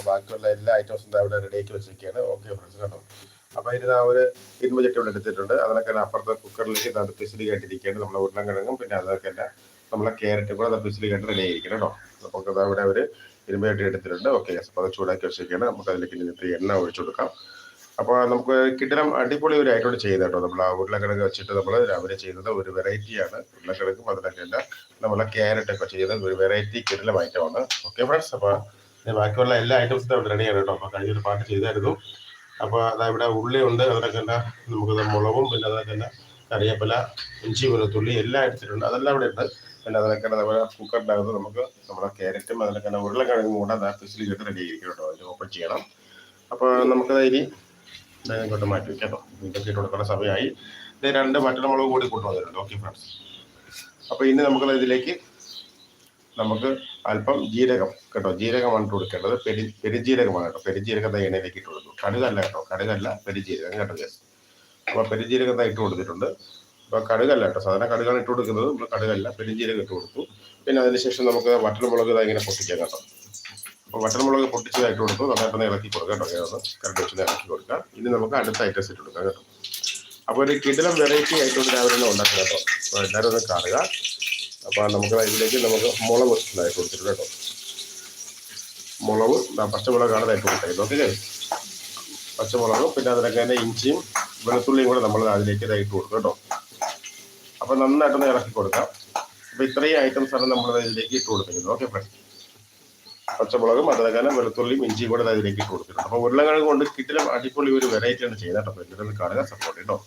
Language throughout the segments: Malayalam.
തന്നെ ബാക്കിയുള്ള എല്ലാ ഐറ്റംസും അവിടെ റെഡിയാക്കി വെച്ചിരിക്കുകയാണ്. ഓക്കെ ഫ്രണ്ട്സ് കേട്ടോ അപ്പോൾ ഇതിന് ആ ഒരു ഇരുമ്പ് ചട്ടി ഇവിടെ എടുത്തിട്ടുണ്ട്. അതിനൊക്കെ അപ്പുറത്തെ കുക്കറിലേക്ക് തണുപ്പിച്ചിലി കേട്ടിരിക്കുകയാണ്. നമ്മുടെ ഉരുളക്കിഴങ്ങും പിന്നെ അതൊക്കെ തന്നെ നമ്മളെ ക്യാരറ്റും കൂടെ തണുപ്പിച്ചിലി കേട്ട് റെഡി ആയിരിക്കണം കേട്ടോ. നമുക്ക് അവിടെ ഒരു ഇരുമ്പ് ചട്ടി എടുത്തിട്ടുണ്ട്. ഓക്കെ അപ്പോൾ അത് ചൂടാക്കി വെച്ചിരിക്കുകയാണ്. നമുക്ക് അതിലേക്ക് ഇനി എണ്ണ ഒഴിച്ചു കൊടുക്കാം. അപ്പോൾ നമുക്ക് കിട്ടണം അടിപൊളി ഒരു ആയിട്ടോട് ചെയ്ത് കേട്ടോ. നമ്മൾ ആ ഉരുളക്കിഴങ്ങ് വെച്ചിട്ട് നമ്മൾ രാവിലെ ചെയ്യുന്നത് ഒരു വെറൈറ്റിയാണ് ഉരുളക്കിഴങ്ങും അതിനൊക്കെ അല്ല നമ്മളെ ക്യാരറ്റ് ഒക്കെ ചെയ്യുന്നത് ഒരു വെറൈറ്റി കിടലം ഐറ്റമാണ് ഓക്കെ ഫ്രണ്ട്സ് അപ്പോൾ ബാക്കിയുള്ള എല്ലാ ഐറ്റംസും അവിടെ റെഡിയാണ് കേട്ടോ. അപ്പോൾ കഴിഞ്ഞൊരു പാട്ട് ചെയ്തായിരുന്നു. അപ്പോൾ അതാ ഇവിടെ ഉള്ളി ഉണ്ട്. അതിനൊക്കെ തന്നെ നമുക്ക് മുളകും പിന്നെ അതൊക്കെ തന്നെ കറിയപ്പല ഇഞ്ചി വെളുത്തുള്ളി എല്ലാം എടുത്തിട്ടുണ്ട്. അതെല്ലാം ഇവിടെ ഉണ്ട്. പിന്നെ അതിനൊക്കെ നമ്മുടെ കുക്കറിനകത്ത് നമുക്ക് നമ്മുടെ ക്യാരറ്റും അതിനൊക്കെ തന്നെ ഉരുളക്കിഴങ്ങും കൂടെ അത് ചെയ്ത് റെഡി ആയിരിക്കും കേട്ടോ. അതിന് ഓപ്പൺ ചെയ്യണം. അപ്പോൾ നമുക്കത് ഇനി ഇങ്ങോട്ട് മാറ്റി വെക്കാം വീണ്ടും ഇട്ട് സമയമായി. ഇത് രണ്ട് മറ്റൊരു മുളക് കൂടി കൊണ്ടുവന്നിട്ടുണ്ട്. ഓക്കെ ഫ്രണ്ട്സ് അപ്പോൾ ഇനി നമുക്ക് ഇതിലേക്ക് നമുക്ക് അല്പം ജീരകം കേട്ടോ ജീരകമാണ് കൊടുക്കേണ്ടത്. പെരി പെരിജീരകമാണ് കേട്ടോ പെരിജീരകം ദാ എണ്ണയിലേക്ക് ഇട്ട് കൊടുത്തു കടുകല്ല കേട്ടോ കടുകല്ല പെരിജീരകം കേട്ടോ ഗ്യാസ് അപ്പോൾ പെരിജീരകം ഇട്ട് കൊടുത്തിട്ടുണ്ട്. അപ്പോൾ കടുകല്ല കേട്ടോ സാധാരണ കടുകാണ് ഇട്ട് കൊടുക്കുന്നത്. നമ്മൾ കടുകല്ല പെരിജീരകം ഇട്ട് കൊടുത്തു. പിന്നെ അതിനുശേഷം നമുക്ക് വട്ടൽമുളക് ഇതാ ഇങ്ങനെ പൊട്ടിക്കാം കേട്ടോ. അപ്പോൾ വട്ടൽമുളക് പൊട്ടിച്ചതായിട്ട് കൊടുത്തു. നന്നായിട്ടൊന്ന് ഇളക്കി കൊടുക്കാം കേട്ടോ ഒന്ന് കറക്റ്റ് വെച്ച് ഇളക്കി കൊടുക്കാം. ഇനി നമുക്ക് അടുത്ത ഐറ്റംസ് ഇട്ട് കൊടുക്കാം കേട്ടോ. അപ്പോൾ ഒരു കിടിലം വെറൈറ്റി ആയിട്ടുണ്ട് രാവിലെ ഉണ്ടാക്കാം കേട്ടോ. അപ്പോൾ എല്ലാവരും ഒന്ന് കാണുക. അപ്പോൾ നമുക്ക് ഇതിലേക്ക് നമുക്ക് മുളക് ഇതായി കൊടുത്തിട്ടുണ്ട് കേട്ടോ. മുളക് പച്ചമുളകാണ് ഇതായി കൊടുത്തായിരുന്നു ഓക്കെ. പച്ചമുളകും പിന്നെ അതിനൊക്കെ തന്നെ ഇഞ്ചിയും വെളുത്തുള്ളിയും കൂടെ നമ്മൾ അതിലേക്ക് ഇതായിട്ട് കൊടുക്കും കേട്ടോ. അപ്പോൾ നന്നായിട്ടൊന്ന് ഇറക്കി കൊടുക്കാം. അപ്പോൾ ഇത്രയും ഐറ്റംസ് ആണ് നമ്മൾ ഇതിലേക്ക് ഇട്ട് കൊടുക്കുന്നത് ഓക്കെ ഫ്രണ്ട് പച്ചമുളകും അതിനൊക്കെ വെളുത്തുള്ളിയും ഇഞ്ചിയും കൂടെ അതിലേക്ക് ഇട്ട് കൊടുത്തിട്ടുണ്ട്. അപ്പോൾ ഉരുളക്കിഴങ്ങ് കൊണ്ട് കിട്ടിലും അടിപൊളി ഒരു വെറൈറ്റി ആണ് ചെയ്യുന്നത് കേട്ടോ. എല്ലാവരും കാണുക സപ്പോർട്ട് കേട്ടോ.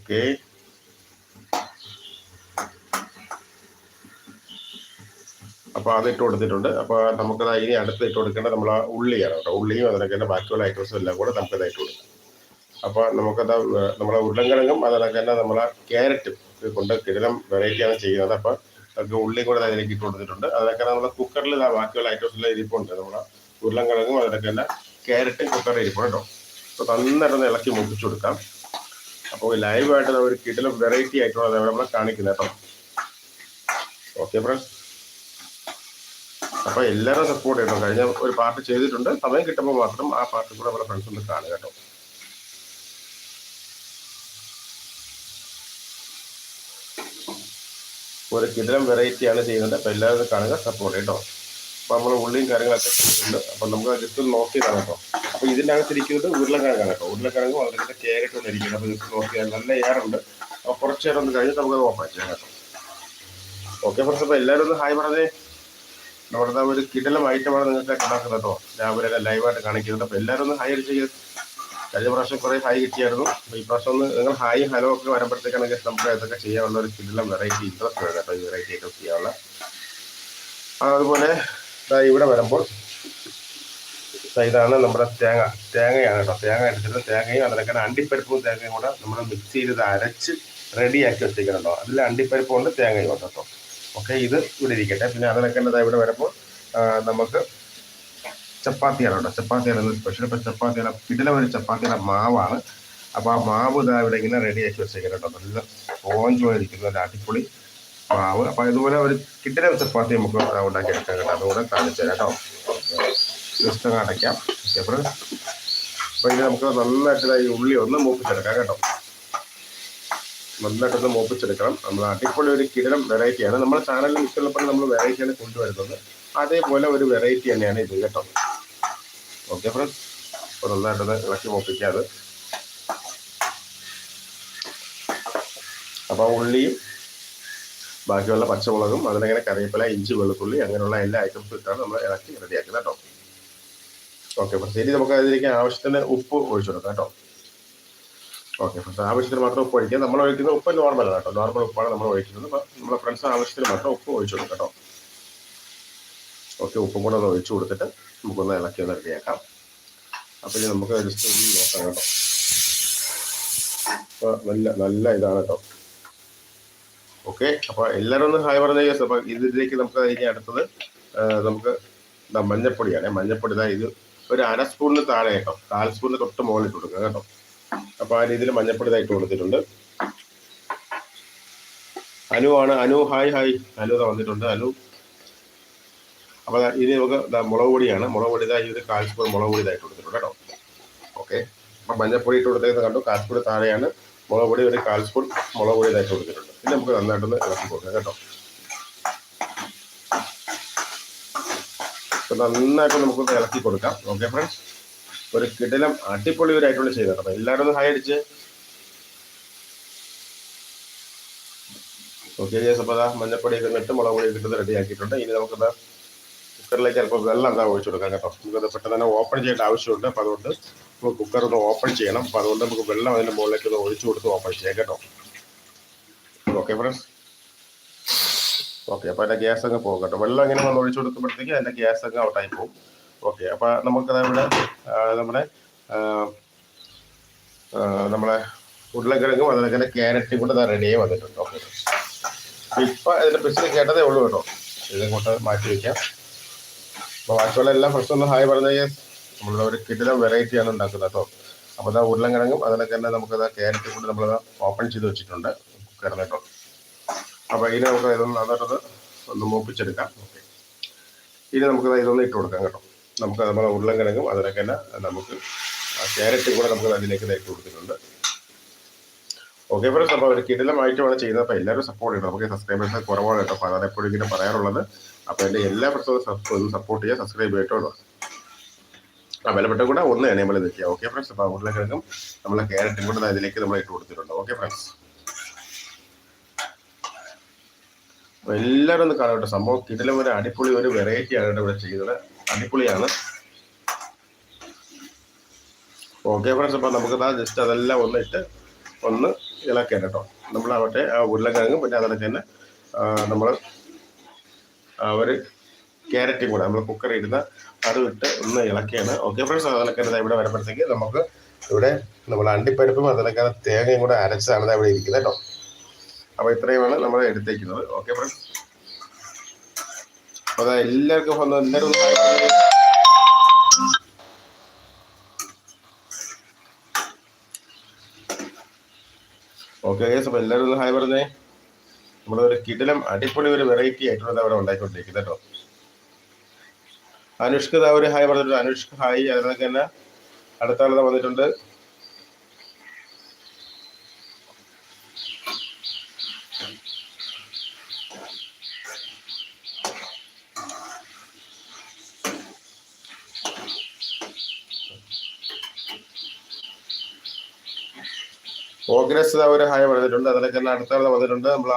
ഓക്കെ. അപ്പോൾ അത് ഇട്ട് കൊടുത്തിട്ടുണ്ട്. അപ്പോൾ നമുക്ക് ഇനി അടുത്ത് ഇട്ട് കൊടുക്കേണ്ടത് നമ്മൾ ആ ഉള്ളിയാണ് കേട്ടോ. ഉള്ളിയും അതിനൊക്കെ തന്നെ ബാക്കിയുള്ള ഐറ്റംസും എല്ലാം കൂടെ നമുക്ക് ഇട്ട് കൊടുക്കാം. അപ്പോൾ നമുക്കത് നമ്മളെ ഉരുളങ്കിഴങ്ങും അതിനൊക്കെ തന്നെ നമ്മളെ ക്യാരറ്റും കൊണ്ട് കിടലം വെറൈറ്റിയാണ് ചെയ്യുന്നത്. അപ്പോൾ നമുക്ക് ഉള്ളിയും കൂടെ അതിലേക്ക് ഇട്ട് കൊടുത്തിട്ടുണ്ട്. അതിനൊക്കെ നമ്മൾ കുക്കറിൽ ബാക്കിയുള്ള ഐറ്റംസ് എല്ലാം ഇരിപ്പുണ്ട്. നമ്മളെ ഉരുളങ്കിഴങ്ങും അതിനൊക്കെ തന്നെ ക്യാരറ്റും കുക്കറിൽ ഇരിപ്പുണ്ട് കേട്ടോ. അപ്പോൾ നന്നായിട്ടൊന്ന് ഇളക്കി മുപ്പിച്ചു കൊടുക്കാം. അപ്പോൾ ലൈവായിട്ട് ഒരു കിടലം വെറൈറ്റി ആയിട്ടുള്ളത് നമ്മളെ കാണിക്കുന്നത് കേട്ടോ. ഓക്കെ ഫ്രണ്ട്സ് അപ്പൊ എല്ലാവരും സപ്പോർട്ട് ചെയ്യണം. കഴിഞ്ഞ ഒരു പാർട്ട് ചെയ്തിട്ടുണ്ട്. സമയം കിട്ടുമ്പോൾ മാത്രം ആ പാർട്ടി കൂടെ നമ്മുടെ ഫ്രണ്ട്സ് ഒന്ന് കാണുക കേട്ടോ. ഒരു കിടലം വെറൈറ്റി ആണ് ചെയ്യുന്നത്. അപ്പൊ എല്ലാവരും കാണുക സപ്പോർട്ട് കേട്ടോ അപ്പൊ നമ്മൾ ഉള്ളിയും കാര്യങ്ങളൊക്കെ ചെയ്തിട്ടുണ്ട്. അപ്പൊ നമുക്ക് ജസ്റ്റ് നോക്കിയതാണ് കേട്ടോ. അപ്പൊ ഇതിന്റെ അകത്ത് ഇരിക്കുന്നത് ഉരുളക്കിഴങ്ങാണ് കേട്ടോ. ഉരുളക്കിഴങ്ങ് വളരെ കേരറ്റ് ഒന്ന് ഇരിക്കുന്നത് അപ്പൊ ജസ്റ്റ് നോക്കിയാൽ നല്ല എയറുണ്ട് അപ്പൊ കുറച്ച് നേരം ഒന്ന് കഴിഞ്ഞ് നമുക്ക് ഓപ്പൺ ചെയ്യാം കേട്ടോ. ഓക്കെ ഫ്രണ്ട്സ് അപ്പൊ എല്ലാവരും ഒന്ന് ഹായ് പറഞ്ഞേ. നമ്മുടെ ഒരു കിടലം ഐറ്റമാണ് നിങ്ങൾക്ക് ഉണ്ടാക്കുന്നത് കേട്ടോ. രാവിലെ ലൈവായിട്ട് കാണിക്കുന്നുണ്ട് അപ്പോൾ എല്ലാവരും ഒന്ന് ഹൈ അടിച്ച് കഴിഞ്ഞ പ്രാവശ്യം കുറേ ഹൈ കിട്ടിയായിരുന്നു. അപ്പോൾ ഈ പ്രാവശ്യം ഒന്ന് നിങ്ങൾ ഹൈ ഹലോ ഒക്കെ വരുമ്പോഴത്തേക്കാണെങ്കിൽ നമുക്ക് ഇതൊക്കെ ചെയ്യാനുള്ള ഒരു കിടലം വെറൈറ്റി ഇൻട്രസ്റ്റ് വേണം കേട്ടോ ഈ വെറൈറ്റി ഐറ്റം ചെയ്യാനുള്ള. അതുപോലെ ഇവിടെ വരുമ്പോൾ ഇതാണ് നമ്മുടെ തേങ്ങ. തേങ്ങയാണ് കേട്ടോ. തേങ്ങ എടുത്തിട്ട് തേങ്ങയും അതിനൊക്കെ അണ്ടിപ്പരിപ്പും തേങ്ങയും കൂടെ നമ്മൾ മിക്സ് ചെയ്ത് അരച്ച് റെഡിയാക്കി വെച്ചേക്കുന്നുണ്ടോ അതിൽ അണ്ടിപ്പരിപ്പുണ്ട് തേങ്ങയും ഉണ്ട് കേട്ടോ. ഓക്കെ ഇത് ഇവിടെ ഇരിക്കട്ടെ. പിന്നെ അതിനൊക്കെ ദാ ഇവിടെ വരുമ്പോൾ നമുക്ക് ചപ്പാത്തിയാണ് കേട്ടോ. ചപ്പാത്തിയാണ് സ്പെഷ്യൽ ഇപ്പം ചപ്പാത്തിയാണ് ഇതിലെ ഒരു ചപ്പാത്തിയുടെ മാവാണ്. അപ്പോൾ ആ മാവ് ഇതാ ഇവിടെ ഇങ്ങനെ റെഡി ആക്കി വെച്ചേക്കാം കേട്ടോ. നല്ല സ്പോഞ്ച് പോലെ ഇരിക്കുന്ന ഒരു അടിപൊളി മാവ്. അപ്പോൾ ഇതുപോലെ ഒരു കിട്ടിലെ ചപ്പാത്തി നമുക്ക് ഉണ്ടാക്കി എടുക്കാം കേട്ടോ. അതുകൂടെ കാണിച്ചു തരാം കേട്ടോ. ജസ്റ്റ് അടയ്ക്കാം. ഓക്കെ അപ്പോൾ ഇത് നമുക്ക് നന്നായിട്ട് ഈ ഉള്ളി ഒന്ന് മൂപ്പിച്ചെടുക്കാം കേട്ടോ. നന്നായിട്ടൊന്ന് മോപ്പിച്ചെടുക്കണം. നമ്മൾ അടിപൊളി ഒരു കിടലം വെറൈറ്റിയാണ് നമ്മുടെ ചാനലിൽ ഇഷ്ടമുള്ളപ്പോൾ നമ്മൾ വെറൈറ്റിയാണ് കൊണ്ടുവരുന്നത്. അതേപോലെ ഒരു വെറൈറ്റി തന്നെയാണ് ഇത് കേട്ടോ. ഓക്കെ ഫ്രണ്ട്സ് അപ്പോൾ നന്നായിട്ടൊന്ന് ഇളക്കി മോപ്പിക്കാതെ. അപ്പോൾ ഉള്ളിയും ബാക്കിയുള്ള പച്ചമുളകും അതിനങ്ങനെ കറിവേപ്പില ഇഞ്ചി വെളുത്തുള്ളി അങ്ങനെയുള്ള എല്ലാ ഐറ്റംസും ഇട്ടാണ് നമ്മൾ ഇളക്കി റെഡിയാക്കുന്നത് കേട്ടോ. ഓക്കെ ഫ്രണ്ട്സ് ഇനി നമുക്ക് അതിലേക്ക് ആവശ്യത്തിന് ഉപ്പ് ഒഴിച്ചു കൊടുക്കാം കേട്ടോ. ഓക്കെ ഫ്രണ്ട്സ് ആവശ്യത്തിന് മാത്രം ഉപ്പ് ഒഴിക്കുക. നമ്മൾ ഒഴിക്കുന്ന ഉപ്പ് നോർമലാണ് കേട്ടോ. നോർമൽ ഉപ്പാണ് നമ്മൾ ഒഴിക്കുന്നത്. നമ്മളെ ഫ്രണ്ട്സ് ആവശ്യത്തിന് മാത്രം ഉപ്പ് ഒഴിച്ചു കൊടുക്കാം കേട്ടോ. ഓക്കെ ഉപ്പും കൂടെ ഒന്ന് ഒഴിച്ചു കൊടുത്തിട്ട് നമുക്കൊന്ന് ഇളക്കി ഒന്ന് റെഡിയാക്കാം അപ്പോൾ ഇനി നമുക്ക് ജസ്റ്റ് നോക്കാം കേട്ടോ. നല്ല നല്ല ഇതാണ് കേട്ടോ. ഓക്കെ അപ്പോൾ എല്ലാവരും ഒന്ന് ഹായ് പറഞ്ഞ കേസ് അപ്പോൾ ഇതിലേക്ക് നമുക്ക് ഇനി അടുത്തത് നമുക്ക് മഞ്ഞപ്പൊടിയാണ്. മഞ്ഞപ്പൊടി ഇതാ ഒരു അര സ്പൂണിന് താഴെ കേട്ടോ. കാൽ സ്പൂണിന് തൊട്ട് മുകളിൽ കൊടുക്കുക കേട്ടോ. അപ്പോൾ ആ രീതിയിൽ മഞ്ഞപ്പൊടി തയ്ക്ക് കൊടുത്തിട്ടുണ്ട്. അനു ആണ് അനു ഹായ് ഹായ്. അനു വന്നിട്ടുണ്ട് അനു. അപ്പോൾ ഇനി നമുക്ക് മുളക് പൊടിയാണ്. മുളക് പൊടി ഇത് കാൽ സ്പൂൺ മുളക് പൊടി ഇതായിട്ട് കൊടുത്തിട്ടുണ്ട് കേട്ടോ. ഓക്കെ. അപ്പം മഞ്ഞപ്പൊടി ഇട്ട് കൊടുത്തേക്കുന്നത് കണ്ടു. കാൽ സ്പൂൺ താഴെയാണ് മുളക് പൊടി ഒരു കാൽ സ്പൂൺ മുളക് പൊടി ഇതായിട്ട് കൊടുത്തിട്ടുണ്ട്. പിന്നെ നമുക്ക് നന്നായിട്ടൊന്ന് ഇളക്കി കൊടുക്കാം കേട്ടോ. നന്നായിട്ട് നമുക്കൊന്ന് ഇളക്കി കൊടുക്കാം. ഓക്കെ ഫ്രണ്ട്സ് ഒരു കിടിലം അടിപൊളി ചെയ്തത് അപ്പൊ എല്ലാവരും ഒന്ന് ഹൈ അടിച്ച്. ഓക്കെ അതാ മഞ്ഞപ്പൊടിയൊക്കെ ഇട്ട് മുളക് പൊടി ഇട്ടത് റെഡി ആക്കിയിട്ടുണ്ട്. ഇനി നമുക്കത് കുക്കറിലേക്ക് ചിലപ്പോൾ വെള്ളം എന്താ ഒഴിച്ചു കൊടുക്കാം കേട്ടോ. നമുക്കത് പെട്ടെന്ന് തന്നെ ഓപ്പൺ ചെയ്യേണ്ട ആവശ്യമുണ്ട്. അപ്പോൾ അതുകൊണ്ട് നമുക്ക് കുക്കർ ഒന്ന് ഓപ്പൺ ചെയ്യണം. അപ്പോൾ അതുകൊണ്ട് നമുക്ക് വെള്ളം അതിന്റെ മുകളിലേക്ക് ഒന്ന് ഒഴിച്ചു കൊടുത്ത് ഓപ്പൺ ചെയ്യാം കേട്ടോ. ഓക്കെ ഫ്രണ്ട്സ് ഓക്കെ അപ്പോൾ അതിന്റെ ഗ്യാസ് അങ്ങ് പോകും കേട്ടോ. വെള്ളം ഇങ്ങനെ വന്ന് ഒഴിച്ചു കൊടുക്കുമ്പോഴത്തേക്ക് അതിന്റെ ഗ്യാസ് അങ്ങ് ഔട്ടായി പോകും. ഓക്കെ അപ്പോൾ നമുക്ക് ഇവിടെ നമ്മുടെ നമ്മുടെ ഉരുളക്കിഴങ്ങും അതുപോലെ തന്നെ ക്യാരറ്റും കൂടെ റെഡിയായി വന്നിട്ടുണ്ട്. ഓക്കെ. ഇപ്പം അതിന്റെ പിസിൽ കേട്ടതേ ഉള്ളൂ കേട്ടോ. ഇതങ്ങോട്ട് മാറ്റി വെക്കാം. അപ്പോൾ ബാക്കിയുള്ള എല്ലാം ഫസ്റ്റ് ഒന്ന് ഹായ് കഴിഞ്ഞാൽ നമ്മളുടെ ഒരു കിടിലം വെറൈറ്റിയാണ് ഉണ്ടാക്കുന്നത് കേട്ടോ. അപ്പോൾ അതാ ഉരുളക്കിഴങ്ങും അതിനൊക്കെ തന്നെ നമുക്കത് ക്യാരറ്റും കൊണ്ട് നമ്മളത് ഓപ്പൺ ചെയ്ത് വെച്ചിട്ടുണ്ട്. കുക്കറിൽ കേട്ടോ. അപ്പോൾ ഇനി നമുക്ക് ഇതൊന്ന് നന്നായിട്ടൊന്ന് ഒന്ന് മൂപ്പിച്ചെടുക്കാം. ഓക്കെ. ഇനി നമുക്കത് ഇതൊന്ന് ഇട്ട് കൊടുക്കാം കേട്ടോ. നമുക്ക് നമ്മുടെ ഉരുളൻകിഴങ്ങും അതിനൊക്കെ തന്നെ നമുക്ക് ക്യാരറ്റും കൂടെ നമുക്ക് അതിലേക്ക് ഇട്ട് കൊടുത്തിട്ടുണ്ട്. ഓക്കെ ഫ്രണ്ട്സ് അപ്പോൾ ഒരു കിടിലമായിട്ടുമാണ് ചെയ്യുന്നത്. അപ്പോൾ എല്ലാവരും സപ്പോർട്ട് ചെയ്യണം. നമുക്ക് സബ്സ്ക്രൈബേഴ്സ് കുറവാണ് കേട്ടോ. അപ്പോൾ അതാണ് എപ്പോഴും ഇങ്ങനെ പറയാറുള്ളത്. അപ്പോൾ എന്റെ എല്ലാ ഫ്രണ്ട്സും സപ്പോർട്ട് ചെയ്യുക സബ്സ്ക്രൈബ് ചെയ്തോളൂ ആ വിലപ്പെട്ട കൂടെ ഒന്ന് എനേബിൾ നിൽക്കുക ഓക്കെ ഫ്രണ്ട്സ് അപ്പോൾ ഉരുളക്കിഴങ്ങും നമ്മളെ ക്യാരറ്റും കൂടെ അതിലേക്ക് നമ്മൾ ഇട്ട് കൊടുത്തിട്ടുണ്ട്. ഓക്കെ ഫ്രണ്ട്സ് എല്ലാവരും ഒന്ന് കാണാം കേട്ടോ. സംഭവം കിടിലം ഒരു അടിപൊളി ഒരു വെറൈറ്റി കേട്ടോ ഇവിടെ ചെയ്തത് അടിപൊളിയാണ്. ഓക്കെ ഫ്രണ്ട്സ് അപ്പോൾ നമുക്ക് ജസ്റ്റ് അതെല്ലാം ഒന്നിട്ട് ഒന്ന് ഇളക്കാം കേട്ടോ നമ്മൾ മറ്റേ ആ ഉരുളക്കിഴങ്ങും പിന്നെ അതിനൊക്കെ തന്നെ നമ്മൾ ഒരു ക്യാരറ്റും കൂടെ നമ്മൾ കുക്കറിൽ ഇടുന്ന അത് ഇട്ട് ഒന്ന് ഇളക്കിയാണ്. ഓക്കെ ഫ്രണ്ട്സ് ദാ ഇവിടെ വരുമ്പോഴത്തേക്ക് നമുക്ക് ഇവിടെ നമ്മൾ അണ്ടിപ്പരിപ്പും അതിനൊക്കെ തേങ്ങയും കൂടെ അരച്ചതാണ് ഇവിടെ ഇരിക്കുന്നത് കേട്ടോ അപ്പോൾ ഇത്രയുമാണ് നമ്മൾ എടുത്തേക്കുന്നത്. ഓക്കെ ഫ്രണ്ട്സ് അപ്പോൾ എല്ലാവർക്കും ഒന്ന് എല്ലാവരും. ഓക്കെ ഗൈസ് അപ്പോൾ എല്ലാവരും ഒന്ന് ഹായ് പറഞ്ഞേ. നമ്മളൊരു കിടിലം അടിപൊളി ഒരു വെറൈറ്റി ആയിട്ടുള്ളത് അവിടെ ഉണ്ടാക്കിക്കൊണ്ടിരിക്കുന്നത് കേട്ടോ. അനുഷ്കൃത ഒരു ഹായ് പറഞ്ഞിട്ടുണ്ട്. അനുഷ്ക ഹായ് അതിനൊക്കെ തന്നെ അടുത്ത ആളത് വന്നിട്ടുണ്ട്. ദാ ഒരു ഹായ് പറഞ്ഞിട്ടുണ്ട് അതിലേക്ക് എല്ലാം അടുത്ത വന്നിട്ടുണ്ട്. നമ്മൾ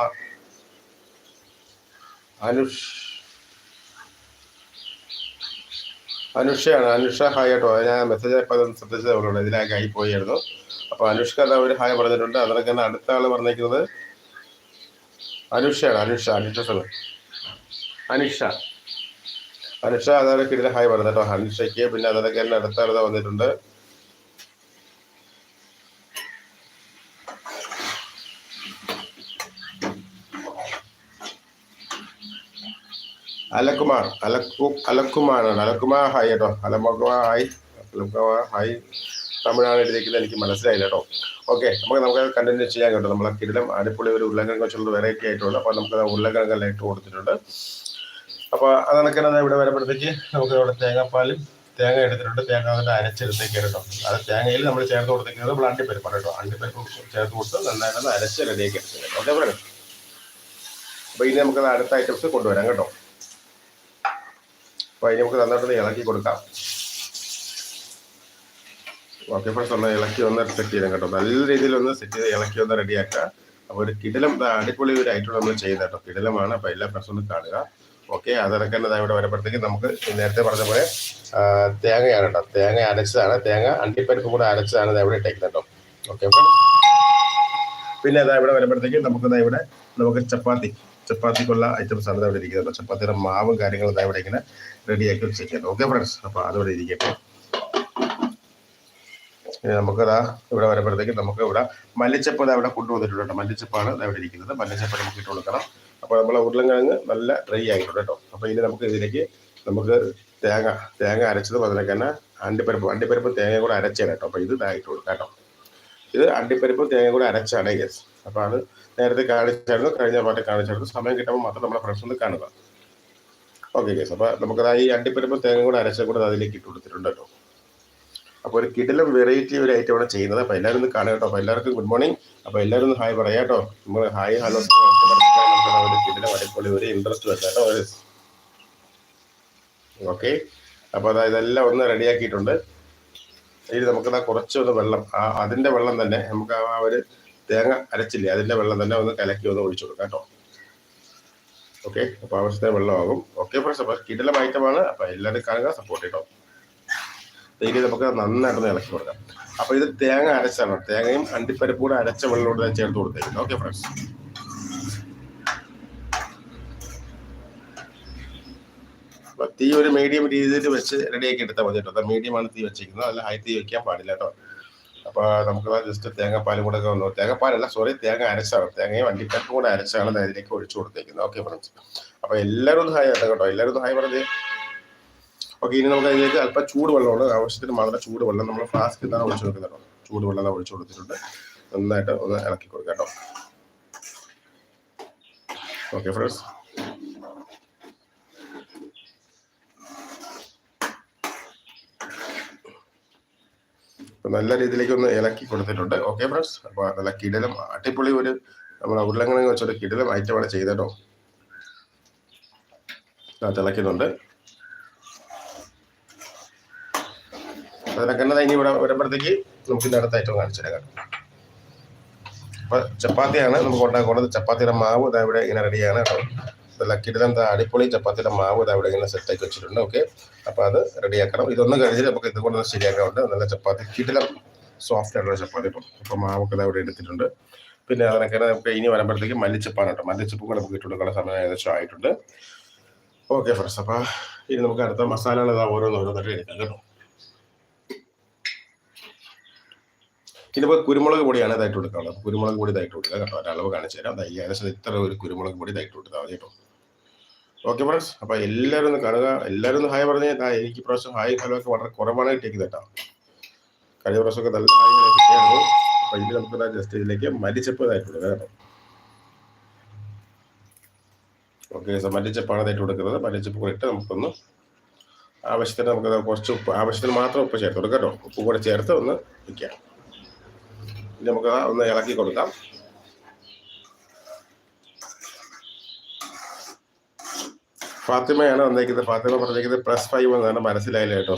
അനുഷ് അനുഷയാണ്. അനുഷ ഹായ് കേട്ടോ ഞാൻ മെസ്സേജ് ഇപ്പോൾ അതൊന്ന് ശ്രദ്ധിച്ചത് ഉള്ളൂ ഇതിലേക്ക് ആയി പോയായിരുന്നു അപ്പോൾ അനുഷ്ക അത് ഒരു ഹായ് പറഞ്ഞിട്ടുണ്ട്. അതിലൊക്കെ തന്നെ അടുത്ത ആൾ പറഞ്ഞിരിക്കുന്നത് അനുഷയാണ്. അനുഷ അനുഷ സമയം അനുഷ. അനുഷ അതൊക്കെ ഇതിൽ ഹായ് പറഞ്ഞു കേട്ടോ. അനുഷയ്ക്ക് പിന്നെ അതിലൊക്കെ തന്നെ അടുത്ത ആൾ വന്നിട്ടുണ്ട്. അലക്കുമാർ അലക്കു അലക്കുമാറാണ് അലക്കുമാർ ഹായ് കേട്ടോ അലക്കുമാർ ഹായ് അലക്കുമാർ ഹായ് തമിഴാണ് എഴുതിയിരിക്കുന്നത്. എനിക്ക് മനസ്സിലായില്ല കേട്ടോ ഓക്കെ നമുക്ക് നമുക്ക് കണ്ടിന്യൂ ചെയ്യാൻ കേട്ടോ. നമ്മളെ കിടിലം അടിപൊളി ഒരു ഉരുളക്കിഴങ്ങ് വെച്ചുള്ള വെറൈറ്റി ആയിട്ടുണ്ട് അപ്പോൾ നമുക്ക് ഉരുളക്കിഴങ്ങെല്ലാം ഇട്ട് കൊടുത്തിട്ടുണ്ട്. അപ്പോൾ അതൊക്കെ ഇവിടെ വരുമ്പോഴത്തേക്ക് നമുക്ക് ഇവിടെ തേങ്ങാപ്പാലും തേങ്ങ എടുത്തിട്ടുണ്ട്. തേങ്ങ അതിന്റെ അരച്ചെടുത്തേക്ക് കേട്ടോ അത് തേങ്ങയിൽ നമ്മൾ ചേർത്ത് കൊടുത്തേക്കുന്നത് നമ്മൾ അണ്ടിപ്പരിപ്പാണ് കേട്ടോ അണ്ടിപ്പരിപ്പ് ചേർത്ത് കൊടുത്ത് നന്നായിട്ട് അരച്ച് റെഡിയാക്കി എടുത്തത് ഓക്കെ പറയാം. അപ്പോൾ ഇനി നമുക്ക് അടുത്ത ഐറ്റംസ് കൊണ്ടുവരാം കേട്ടോ. അപ്പോൾ അതിന് നമുക്ക് നന്നായിട്ടൊന്ന് ഇളക്കി കൊടുക്കാം. ഓക്കെ ഫ്രണ്ട്സ് ഒന്ന് ഇളക്കി ഒന്ന് സെറ്റ് ചെയ്യണം കേട്ടോ. നല്ല രീതിയിൽ ഒന്ന് സെറ്റ് ചെയ്ത് ഇളക്കി ഒന്ന് റെഡിയാക്കുക അപ്പോൾ ഒരു കിടലം അടിപൊളി ഒരു ഐറ്റം നമ്മൾ ചെയ്യുന്നത് കേട്ടോ. കിടലമാണ്. അപ്പോൾ എല്ലാ ഫ്രണ്ട്സ് ഒന്ന് കാണുക. ഓക്കെ ദാ ഇവിടെ വരുമ്പോഴത്തേക്ക് നമുക്ക് നേരത്തെ പറഞ്ഞ പോലെ തേങ്ങയാണ് കേട്ടോ. തേങ്ങ അരച്ചതാണ്. തേങ്ങ അണ്ടിപ്പരിപ്പ് കൂടെ അരച്ചതാണ് ഇവിടെ ഇട്ടേക്കുന്നത് കേട്ടോ. ഓക്കെ ഫ്രണ്ട്സ് പിന്നെ അതാ ഇവിടെ വരുമ്പോഴത്തേക്ക് നമുക്ക് ഇവിടെ നമുക്ക് ചപ്പാത്തി. ചപ്പാത്തിക്കുള്ള ഐറ്റംസ് ആണ് അവിടെ ഇരിക്കുന്നത്. ചപ്പാത്തിയുടെ മാവും കാര്യങ്ങളും ഇവിടെ ഇങ്ങനെ റെഡിയാക്കി വെച്ചേക്കുന്നത് ഓക്കെ ഫ്രണ്ട്സ് അപ്പോൾ അതിവിടെ ഇരിക്കട്ടെ. നമുക്കതാ ഇവിടെ വരുമ്പോഴത്തേക്ക് നമുക്ക് ഇവിടെ മല്ലിച്ചപ്പ് അത് അവിടെ കൊണ്ടുവന്നിട്ടുണ്ട് മല്ലിച്ചപ്പാണ് ദാ ഇവിടെ ഇരിക്കുന്നത്. മല്ലിച്ചപ്പ് നമുക്ക് ഇട്ട് കൊടുക്കണം. അപ്പോൾ നമ്മളെ ഉരുളൻകിഴങ്ങ് നല്ല ഡ്രൈ ആയിട്ടുണ്ട് കേട്ടോ. അപ്പോൾ ഇനി നമുക്ക് ഇതിലേക്ക് നമുക്ക് തേങ്ങ തേങ്ങ അരച്ചതും അതിനൊക്കെ തന്നെ അണ്ടിപ്പരിപ്പ് അണ്ടിപ്പരിപ്പ് തേങ്ങ കൂടെ അരച്ചാണ് കേട്ടോ. അപ്പോൾ ഇത് ഇതായിട്ട് കൊടുക്കാം കേട്ടോ. ഇത് അണ്ടിപ്പരിപ്പും തേങ്ങ കൂടെ അരച്ചാണ് യെസ് അപ്പോൾ അത് നേരത്തെ കാണിച്ചായിരുന്നു കഴിഞ്ഞ പാട്ട് കാണിച്ചായിരുന്നു. സമയം കിട്ടുമ്പോൾ മാത്രം നമ്മുടെ ഫ്രണ്ട്സ് ഒന്ന് കാണുക. ഓക്കെ കേസ് അപ്പോൾ നമുക്കത് ഈ അണ്ടിപ്പരിപ്പ് തേങ്ങ കൂടെ അരച്ച കൂടെ അതിലേക്ക് ഇട്ട് കൊടുത്തിട്ടുണ്ട് കേട്ടോ. അപ്പോൾ ഒരു കിടിലം വെറൈറ്റി ഒരു ഐറ്റം ആണ് ചെയ്യുന്നത്. അപ്പോൾ എല്ലാവരും ഒന്ന് കാണുക കേട്ടോ. അപ്പോൾ എല്ലാവർക്കും ഗുഡ് മോർണിംഗ് അപ്പോൾ എല്ലാവരും ഒന്ന് ഹായ് പറയാം കേട്ടോ. നമ്മൾ ഹായ് ഹലോ കിടിലം അടിപൊളി ഒരു ഇൻട്രസ്റ്റ് വരുന്നത് കേട്ടോ. ഒരു ഓക്കെ അപ്പോൾ അതാ ഇതെല്ലാം ഒന്ന് റെഡിയാക്കിയിട്ടുണ്ട് ഇനി നമുക്കതാ കുറച്ചൊന്ന് വെള്ളം ആ അതിന്റെ വെള്ളം തന്നെ നമുക്ക് ആ ഒരു തേങ്ങ അരച്ചില്ലേ അതിന്റെ വെള്ളം തന്നെ ഒന്ന് കലക്കി ഒന്ന് ഒഴിച്ചു കൊടുക്കാം കേട്ടോ. ഓക്കെ അപ്പോൾ ആവശ്യത്തിന് വെള്ളമാകും. ഓക്കെ ഫ്രണ്ട്സ് അപ്പോൾ കിടിലം ഐറ്റമാണ്. അപ്പോൾ എല്ലാവരും കാണുക സപ്പോർട്ട് കേട്ടോ ഇനി നമുക്ക് നന്നായിട്ടൊന്ന് ഇളക്കി കൊടുക്കാം. അപ്പോൾ ഇത് തേങ്ങ അരച്ചാണ്. തേങ്ങയും അണ്ടിപ്പരിപ്പും കൂടെ അരച്ച വെള്ളത്തോട് ഞാൻ ചേർത്ത് കൊടുത്തേക്കുന്നത് ഓക്കെ ഫ്രണ്ട്സ് തീ ഒരു മീഡിയം രീതിയിൽ വെച്ച് റെഡിയാക്കി എടുത്താൽ മതി കേട്ടോ. മീഡിയമാണ് തീ വെച്ചിരിക്കുന്നത്. അല്ല ഹൈ തീ വെക്കാൻ പാടില്ല കേട്ടോ. അപ്പൊ നമുക്ക് ജസ്റ്റ് തേങ്ങാപ്പാലും കൂടെ ഒക്കെ ഒന്ന് തേങ്ങാപ്പാലല്ല സോറി തേങ്ങ അരച്ചാണ്. തേങ്ങയും അണ്ടിപ്പരിപ്പും കൂടെ അരച്ചാണ് അതിലേക്ക് ഒഴിച്ചു കൊടുത്തേക്കുന്നത്. ഓക്കെ ഫ്രണ്ട്സ് അപ്പൊ എല്ലാവരും ഒന്ന് ഹായ് ആക്കാം കേട്ടോ. എല്ലാവരും ഒന്ന് ഹായ് പറഞ്ഞേ. ഓക്കെ ഇനി നമുക്ക് അതിലേക്ക് അല്പം ചൂട് വെള്ളമാണ് ആവശ്യത്തിന് മാത്രം ചൂട് വെള്ളം നമ്മൾ ഫ്ലാസ്കിൽ നിന്നാണ് ഒഴിച്ചു കൊടുക്കുന്നത് ചൂടുവെള്ളം ചൂട് വെള്ളം ഒഴിച്ചു കൊടുത്തിട്ടുണ്ട്. നന്നായിട്ട് ഒന്ന് ഇളക്കി കൊടുക്കാം കേട്ടോ. ഓക്കെ ഫ്രണ്ട്സ് നല്ല രീതിയിലേക്ക് ഒന്ന് ഇളക്കി കൊടുത്തിട്ടുണ്ട്. ഓക്കെ ഫ്രണ്ട്സ് അപ്പോൾ നല്ല കിടലും അടിപൊളി ഒരു നമ്മൾ ഉരുളങ്കിഴങ്ങ് വെച്ചൊരു കിടലും ഐറ്റമാണ് ചെയ്തട്ടോ. ആ തിളയ്ക്കുന്നുണ്ട് അതിനൊക്കെ ഇനി ഇവിടെ വരുമ്പോഴത്തേക്ക് നമുക്ക് ഇതിന്റെ അടുത്ത ഐറ്റം കാണിച്ചു തരാം അപ്പൊ ചപ്പാത്തിയാണ് നമുക്ക് ഉണ്ടാക്കുന്നത് ചപ്പാത്തിയുടെ മാവ് ഇതാ ഇവിടെ ഇങ്ങനെ റെഡിയാണ് കേട്ടോ. നല്ല എന്താ? അടിപൊളി ചപ്പാത്തിയുടെ മാവ് അവിടെ ഇങ്ങനെ സെറ്റ് ആക്കി വെച്ചിട്ടുണ്ട്. ഓക്കെ അപ്പോൾ അത് റെഡിയാക്കണം ഇതൊന്നും കഴിച്ചിട്ട് നമുക്ക് ഇതുകൊണ്ട് ശരിയാക്കാറുണ്ട് നല്ല ചപ്പാത്തി കിടിലം സോഫ്റ്റ് ആയിട്ടുള്ള ചപ്പാത്തി ഇപ്പം. അപ്പൊ മാവൊക്കെ അവിടെ എടുത്തിട്ടുണ്ട്. പിന്നെ അതിനൊക്കെ നമുക്ക് ഇനി വരുമ്പോഴത്തേക്ക് മല്ലിച്ചപ്പാണ് കേട്ടോ. മല്ലിച്ചപ്പും കൂടെ നമുക്ക് ഇട്ട് കൊടുക്കുന്ന സമയം ഏകദേശം ആയിട്ടുണ്ട്. ഓക്കെ ഫ്രണ്ട്സ് അപ്പോൾ ഇനി നമുക്ക് അടുത്ത മസാലകൾ ഇതാ ഓരോന്നോരോന്നൊക്കെ എടുക്കാം കേട്ടോ. ഇനിയിപ്പോൾ കുരുമുളക് പൊടിയാണ് ഇതായിട്ട് കൊടുക്കാനുള്ളത്. കുരുമുളക് പൊടി ഇതായിട്ട് കൊടുക്കുക കേട്ടോ. ഒരളവ് കാണിച്ചു തരാം. ഏകദേശം ഇത്ര ഒരു കുരുമുളക് പൊടി ഇതായിട്ട് കൊടുത്താൽ മതി കേട്ടോ. ഓക്കെ ഫ്രണ്ട്സ് അപ്പോൾ എല്ലാവരും ഒന്ന് കാണുക എല്ലാവരും ഒന്ന് ഹായ് പറഞ്ഞേ. എനിക്ക് പ്രാവശ്യം ഹായ് ഹലോ ഒക്കെ വളരെ കുറവാണ് കിട്ടിയത് കേട്ടോ. കഴിഞ്ഞ പ്രാവശ്യമൊക്കെ നല്ല ഹായ് ഹലോ കിട്ടിയായിരുന്നു. അപ്പോൾ ഇതിൽ നമുക്ക് ജസ്റ്റ് ഇതിലേക്ക് കൊടുക്കുക കേട്ടോ. ഓക്കെ സോ മല്ലിച്ചപ്പാണ് ഇതായിട്ട് കൊടുക്കുന്നത്. മല്ലിച്ചപ്പ് കൂടെ ഇട്ട് നമുക്കൊന്ന് ആവശ്യത്തിന് നമുക്ക് കുറച്ച് ഉപ്പ് ആവശ്യത്തിന് മാത്രം ഉപ്പ് ചേർത്ത് കൊടുക്കാം കേട്ടോ. ഉപ്പ് കൂടെ ചേർത്ത് ഒന്ന് വയ്ക്കാം നമുക്ക് ഒന്ന് ഇളക്കി കൊടുക്കാം. ഫാത്തിമയാണ് വന്നേക്കുന്നത്. ഫാത്തിമ പറഞ്ഞേക്കുന്നത് പ്ലസ് ഫൈവ് എന്നാണ് മനസ്സിലായില്ല കേട്ടോ.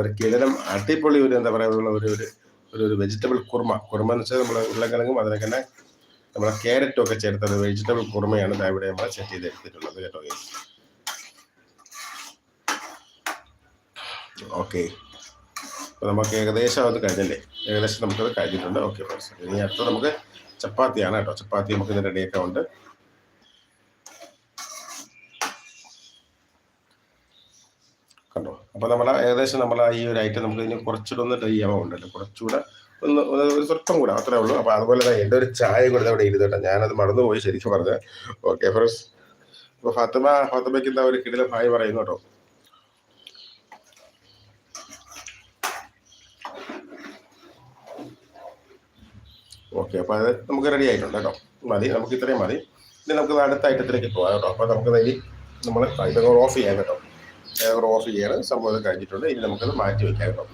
ഒരു കിഴനം അടിപൊളി ഒരു എന്താ പറയുക ഒരു ഒരു ഒരു ഒരു വെജിറ്റബിൾ കുർമ കുർമ എന്ന് വെച്ചാൽ നമ്മൾ ഉരുളക്കിഴങ്ങും അതിനൊക്കെ തന്നെ നമ്മളെ ക്യാരറ്റും ഒക്കെ ചേർത്ത ഒരു വെജിറ്റബിൾ കുർമയാണ് ഇവിടെ നമ്മൾ സെറ്റ് ചെയ്ത് എടുത്തിട്ടുള്ളത് കേട്ടോ ഓക്കെ അപ്പോൾ നമുക്ക് ഏകദേശം അത് കഴിഞ്ഞല്ലേ? ഏകദേശം നമുക്കത് കഴിഞ്ഞിട്ടുണ്ട്. ഓക്കെ ഇനി അടുത്ത നമുക്ക് ചപ്പാത്തിയാണ് കേട്ടോ. ചപ്പാത്തി നമുക്ക് ഇന്ന് റെഡിയാക്കാൻ ഉണ്ട് കണ്ടോ? അപ്പോൾ നമ്മൾ ഏകദേശം നമ്മൾ ഈ ഒരു ഐറ്റം നമുക്ക് ഇനി കുറച്ചുകൂടെ ഒന്ന് ട്രൈ ഉണ്ടല്ലോ. കുറച്ചുകൂടെ ഒന്ന് ഒരു സ്വല്പം കൂടെ അത്രേ ഉള്ളൂ. അപ്പോൾ അതുപോലെ തന്നെ എന്റെ ഒരു ചായ കൂടെ അവിടെ ഇരുന്ന് കേട്ടോ. ഞാനത് മറന്നുപോയി ശരിക്കും പറഞ്ഞത് ഓക്കെ ഫ്രണ്ട്സ് അപ്പോൾ ഫാത്തിമ ഫാത്തിമയ്ക്ക് എന്താ ഒരു കിടിലെ ഭായി പറയുന്നു കേട്ടോ. ഓക്കെ അപ്പോൾ അത് നമുക്ക് റെഡി ആയിട്ടുണ്ട് കേട്ടോ. മതി നമുക്ക് ഇത്രയും മതി. ഇനി നമുക്ക് അടുത്ത ഐറ്റത്തിലേക്ക് പോകാം കേട്ടോ. അപ്പോൾ നമുക്ക് ഇനി നമ്മൾ ഇതൊക്കെ ഓഫ് ചെയ്യാം കേട്ടോ. ഓഫ് ചെയ്യാണ്. സംഭവം കഴിഞ്ഞിട്ടുണ്ട്. ഇനി നമുക്കത് മാറ്റി വയ്ക്കാം കേട്ടോ.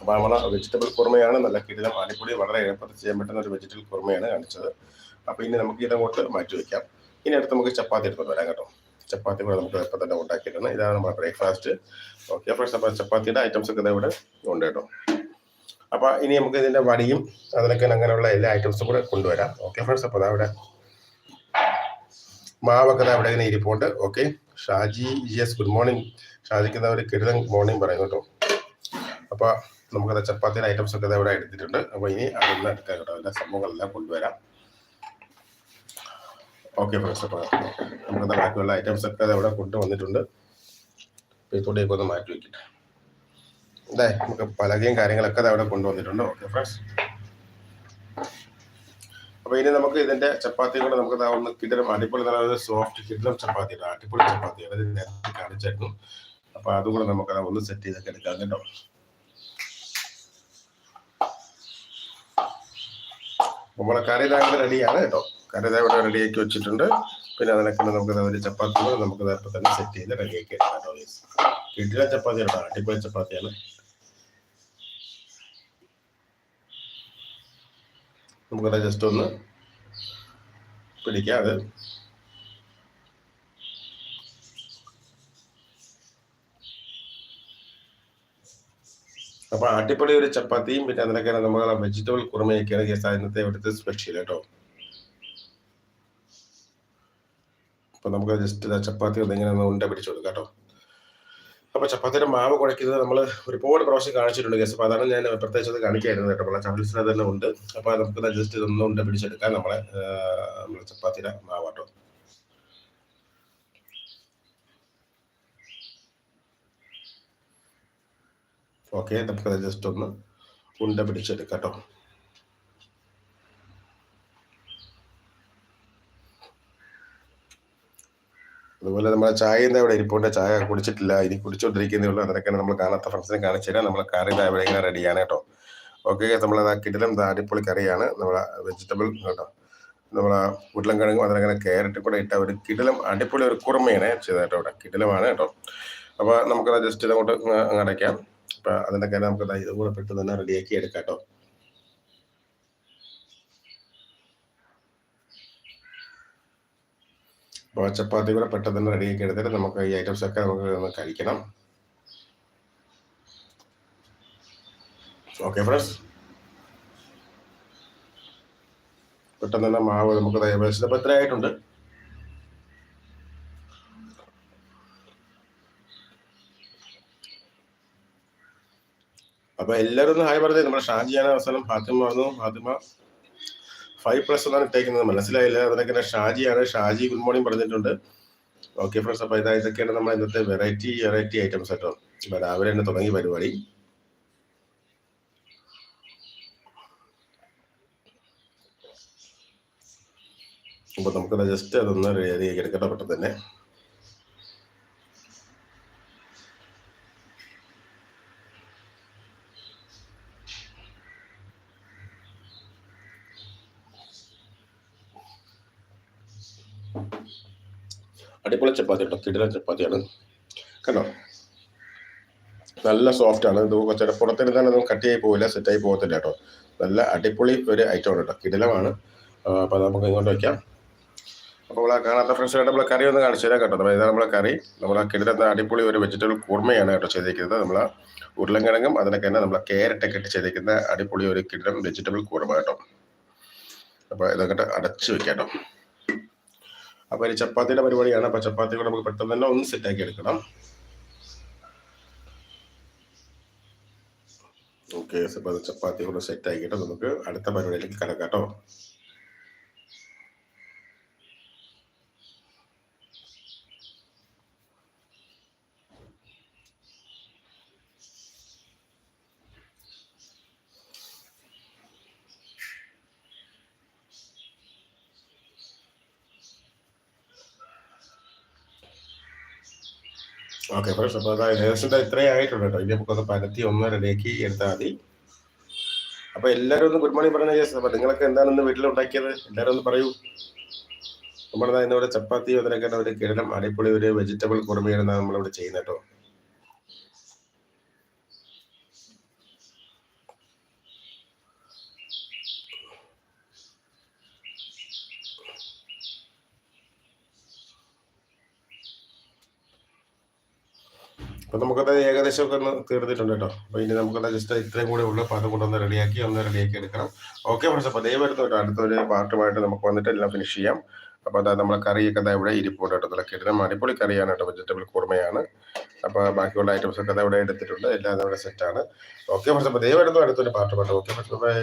അപ്പോൾ നമ്മൾ വെജിറ്റബിൾ കുറുമയാണ്. നല്ല കിടിലം അടിപൊളി വളരെ എളുപ്പത്തിൽ ചെയ്യാൻ പറ്റുന്ന ഒരു വെജിറ്റബിൾ കുറുമയാണ് കാണിച്ചത്. അപ്പോൾ ഇനി നമുക്ക് ഇതങ്ങോട്ട് മാറ്റി വെക്കാം. ഇനി അടുത്ത് നമുക്ക് ചപ്പാത്തി എടുത്തോണ്ട് വരാം കേട്ടോ. ചപ്പാത്തി കൂടെ നമുക്ക് ഇപ്പം തന്നെ ഉണ്ടാക്കിയിട്ടുണ്ട്. ഇതാണ് നമ്മുടെ ബ്രേക്ക്ഫാസ്റ്റ് ഓക്കെ ഫ്രണ്ട്സ് അപ്പോൾ ചപ്പാത്തിയുടെ ഐറ്റംസ് ഒക്കെ ഇവിടെ ഉണ്ട് കേട്ടോ. അപ്പൊ ഇനി നമുക്ക് ഇതിന്റെ വടിയും അതിനൊക്കെ അങ്ങനെയുള്ള എല്ലാ ഐറ്റംസും കൂടെ കൊണ്ടുവരാം. ഓക്കെ ഫ്രണ്ട്സ് അപ്പൊ അവിടെ മാവൊക്കെ അവിടെ ഇങ്ങനെ ഇരിപ്പുണ്ട്. Okay Shaji yes good morning. ഷാജിക്ക് ഒരു കിരുതൻ മോർണിംഗ് പറയും കേട്ടോ. അപ്പൊ നമുക്കത് ചപ്പാത്തിയുടെ ഐറ്റംസ് ഒക്കെ ഇവിടെ എടുത്തിട്ടുണ്ട്. അപ്പൊ ഇനി അതൊന്നും എടുക്കാം കേട്ടോ. എല്ലാ സംഭവങ്ങളെല്ലാം കൊണ്ടുവരാം. ഓക്കെ ഫ്രണ്ട്സ് അപ്പൊ നമുക്ക് ബാക്കിയുള്ള ഐറ്റംസ് ഒക്കെ ഇവിടെ കൊണ്ടുവന്നിട്ടുണ്ട്. ഇതോടെയൊക്കെ ഒന്ന് മാറ്റി വെക്കട്ടെ. അതെ നമുക്ക് പലകയും കാര്യങ്ങളൊക്കെ അവിടെ കൊണ്ടുവന്നിട്ടുണ്ട്. ഓക്കെ ഫ്രണ്ട്സ് അപ്പൊ ഇനി നമുക്ക് ഇതിന്റെ ചപ്പാത്തി കൂടെ നമുക്ക് ഒന്ന് കിട്ടണം അടിപൊളി നല്ല സോഫ്റ്റ് കിട്ടണം ചപ്പാത്തി ഉണ്ട്. അടിപൊളി ചപ്പാത്തി അത് നേരത്തെ കാണിച്ചായിരുന്നു. അപ്പൊ അതും കൂടെ നമുക്ക് ഒന്ന് സെറ്റ് ചെയ്തൊക്കെ എടുക്കാം കേട്ടോ. നമ്മളെ കറി ഇതാ റെഡിയാണ് കേട്ടോ. കറി ഇവിടെ റെഡിയാക്കി വെച്ചിട്ടുണ്ട്. പിന്നെ അതിനൊക്കെ നമുക്ക് ഒരു ചപ്പാത്തി കൂടെ നമുക്ക് തന്നെ സെറ്റ് ചെയ്ത് റെഡിയാക്കി എടുക്കാം കേട്ടോ ചപ്പാത്തി കേട്ടോ അടിപൊളി ചപ്പാത്തിയാണ്. നമുക്കത് ജസ്റ്റ് ഒന്ന് പിടിക്കാം അത്. അപ്പൊ അടിപൊളി ഒരു ചപ്പാത്തിയും പിന്നെ അതിനൊക്കെ നമ്മൾ വെജിറ്റബിൾ കുറുമയൊക്കെയാണ് ഈ സാധനത്തെ ഇവിടുത്തെ സ്പെഷ്യൽ കേട്ടോ അപ്പൊ നമുക്ക് ജസ്റ്റ് ചപ്പാത്തി ഒന്ന് ഇങ്ങനെ ഉണ്ട പിടിച്ചു കൊടുക്കാം കേട്ടോ അപ്പൊ ചപ്പാത്തിയുടെ മാവ് കുഴയ്ക്കുന്നത് നമ്മൾ ഒരുപാട് പ്രാവശ്യം കാണിച്ചിട്ടുണ്ട് കേസ് അപ്പൊ അതാണ് ഞാൻ പ്രത്യേകിച്ച് അത് കാണിക്കായിരുന്നു കേട്ടോ. നമ്മളെ ചവിൽസിന് തന്നെ ഉണ്ട്. അപ്പൊ നമുക്ക് ജസ്റ്റ് ഇതൊന്നും ഉണ്ട. പിടിച്ചെടുക്കാം നമ്മളെ നമ്മളെ ചപ്പാത്തിയുടെ മാവ് കേട്ടോ. ഓക്കെ നമുക്കത് ജസ്റ്റ് ഒന്ന് ഉണ്ട. പിടിച്ചെടുക്കാം കേട്ടോ. അതുപോലെ നമ്മുടെ ചായ എന്താ ഇവിടെ ഇരിപ്പുണ്ട്? ചായ കുടിച്ചിട്ടില്ല ഇനി കുടിച്ചോണ്ടിരിക്കുന്നേ ഉള്ളൂ. അതൊക്കെ നമ്മൾ കാണാത്ത ഫ്രണ്ട്സിനെ കാണിച്ചു തരാം. നമ്മൾ കറി ഇതാ ഇവിടെ ഇങ്ങനെ റെഡിയാണ് കേട്ടോ. ഓക്കെ നമ്മൾ കിടിലം അടിപൊളി കറിയാണ്. നമ്മളെ വെജിറ്റബിൾ കേട്ടോ. നമ്മളെ ഉരുളൻകിഴങ്ങും അതിനങ്ങനെ ക്യാരറ്റ് കൂടെ ഇട്ട ഒരു കിടിലം അടിപൊളി ഒരു കുറുമയാണ് ചെയ്തത് ഇവിടെ. കിടിലമാണ് കേട്ടോ. അപ്പോൾ നമുക്കത് ജസ്റ്റ് ഇതങ്ങോട്ട് അടയ്ക്കാം. അപ്പം അതിന്റെ കാര്യം നമുക്ക് ഇത് കൂടെ പെട്ടെന്ന് തന്നെ റെഡിയാക്കി എടുക്കാം കേട്ടോ. ചപ്പാത്തി കൂടെ പെട്ടെന്ന് തന്നെ റെഡിയാക്കി എടുത്തിട്ട് നമുക്ക് ഈ ഐറ്റംസ് ഒക്കെ നമുക്ക് ഒന്ന് കഴിക്കണം. ഓക്കെ ഫ്രണ്ട്സ് പെട്ടെന്ന് തന്നെ മാവ് നമുക്ക് ഏകദേശം എത്ര ആയിട്ടുണ്ട്? അപ്പൊ എല്ലാവരും ഒന്ന് ഹായ് പറഞ്ഞത് നമ്മുടെ ഷാജിയാണ് അവസാനം. ഫാത്തിമ വന്നു. ഫാത്തിമ ഫൈവ് പ്ലസ് എന്നാണ് ഇട്ടേക്കുന്നത്. മനസ്സിലായില്ല. അതിനൊക്കെ ഷാജിയാണ്. ഷാജി ഗുഡ് മോർണിംഗ് പറഞ്ഞിട്ടുണ്ട്. ഓക്കെ ഫ്രണ്ട്സ് അപ്പോൾ ഇതാ ഇതൊക്കെയാണ് നമ്മൾ ഇന്നത്തെ വെറൈറ്റി വെറൈറ്റി ഐറ്റംസ് കേട്ടോ. ഇപ്പൊ രാവിലെ തന്നെ തുടങ്ങി പരിപാടി. അപ്പോൾ നമുക്കത് ജസ്റ്റ് അതൊന്ന് റെഡിയാക്കി എടുക്കട്ടെ പെട്ടെന്ന് തന്നെ. അടിപൊളി ചപ്പാത്തി കേട്ടോ കിടിലൻ ചപ്പാത്തിയാണ്. കണ്ടോ? നല്ല സോഫ്റ്റ് ആണ്. ഇത് കുറച്ചേരം പുറത്തിരുന്നാൽ ഒന്നും കട്ടിയായി പോവില്ല സെറ്റായി പോകത്തില്ല കേട്ടോ. നല്ല അടിപൊളി ഒരു ഐറ്റം ആണ് കേട്ടോ കിടിലമാണ്. അപ്പോൾ നമുക്ക് ഇങ്ങോട്ട് വയ്ക്കാം അപ്പോൾ നമ്മളെ കാണാത്ത ഫ്രണ്ട്സ് നമ്മൾ കറി ഒന്ന് കാണിച്ചു തരാം കേട്ടോ. ഇതാണ് നമ്മളെ കറി. നമ്മളെ കിടിലത്തെ അടിപൊളി ഒരു വെജിറ്റബിൾ കുർമയാണ് കേട്ടോ ചെയ്തിരിക്കുന്നത് നമ്മളെ ഉരുളൻകിഴങ്ങും അതിനൊക്കെ തന്നെ നമ്മളെ ക്യാരറ്റൊക്കെ ഇട്ട് ചെയ്തിരിക്കുന്ന അടിപൊളി ഒരു കിടിലം വെജിറ്റബിൾ കുർമ കേട്ടോ. അപ്പോൾ ഇതൊക്കെ അടച്ചു വെക്കാം കേട്ടോ. അപ്പോൾ ഒരു ചപ്പാത്തിയുടെ പരിപാടിയാണ്. അപ്പോൾ ചപ്പാത്തി കൂടെ നമുക്ക് പെട്ടെന്ന് തന്നെ ഒന്ന് സെറ്റാക്കി എടുക്കണം. ഓക്കെ ചപ്പാത്തി കൂടെ സെറ്റ് ആക്കിയിട്ട് നമുക്ക് അടുത്ത പരിപാടിയിലേക്ക് കിടക്കാം കേട്ടോ. ഓക്കെ ഫ്രണ്ട്സ് അപ്പോൾ അതായത് ഏകദേശം ഇത്രയും ആയിട്ടുണ്ട് കേട്ടോ. ഇനി നമുക്കൊന്ന് പരത്തി ഒന്ന് റെഡിയാക്കി എടുത്താൽ മതി. അപ്പോൾ എല്ലാവരും ഒന്ന് ഗുഡ് മോർണിംഗ് പറഞ്ഞ ചേച്ചി അപ്പോൾ നിങ്ങളൊക്കെ എന്താണ് ഇന്ന് വീട്ടിലുണ്ടാക്കിയത്? എല്ലാവരും ഒന്ന് പറയൂ. നമ്മുടെ ഇന്നിവിടെ ചപ്പാത്തി അതിനൊക്കെ ഒരു കിഴലം അടിപൊളി ഒരു വെജിറ്റബിൾ കുറുമയാണ് നമ്മളിവിടെ ചെയ്യുന്നത് കേട്ടോ. അപ്പം നമുക്കത് ഏകദേശം ഒക്കെ ഒന്ന് തീർന്നിട്ടുണ്ട് കേട്ടോ. അപ്പോൾ ഇനി നമുക്കത് ജസ്റ്റ് ഇത്രയും കൂടെ ഉള്ള. കൂടെ കൊണ്ടൊന്ന് റെഡിയാക്കി ഒന്ന് റെഡിയാക്കി എടുക്കണം. ഓക്കെ ഫ്രണ്ട്സ് അപ്പോൾ ദയവ് വരുന്നു അടുത്തൊരു പാർട്ടുമായിട്ട് നമുക്ക് വന്നിട്ട് എല്ലാം ഫിനിഷ് ചെയ്യാം. അപ്പോൾ അതാ നമ്മളെ കറിയൊക്കെ അതാ ഇവിടെ ഇരിപ്പുണ്ട് കേട്ടോ. നല്ല കിടനം അടിപൊളി കറിയാണ് കേട്ടോ. വെജിറ്റബിൾ കുറുമയാണ്. അപ്പോൾ ബാക്കിയുള്ള ഐറ്റംസ് ഒക്കെ അതാ ഇവിടെ എടുത്തിട്ടുണ്ട്. എല്ലാം അതവിടെ സെറ്റാണ് ഓക്കെ ഫ്രണ്ട്സ് അപ്പോൾ ദയവായിരുന്നു അടുത്തൊരു പാർട്ടുമായിട്ട് ഓക്കെ ഫ്രണ്ട്സ് ബൈ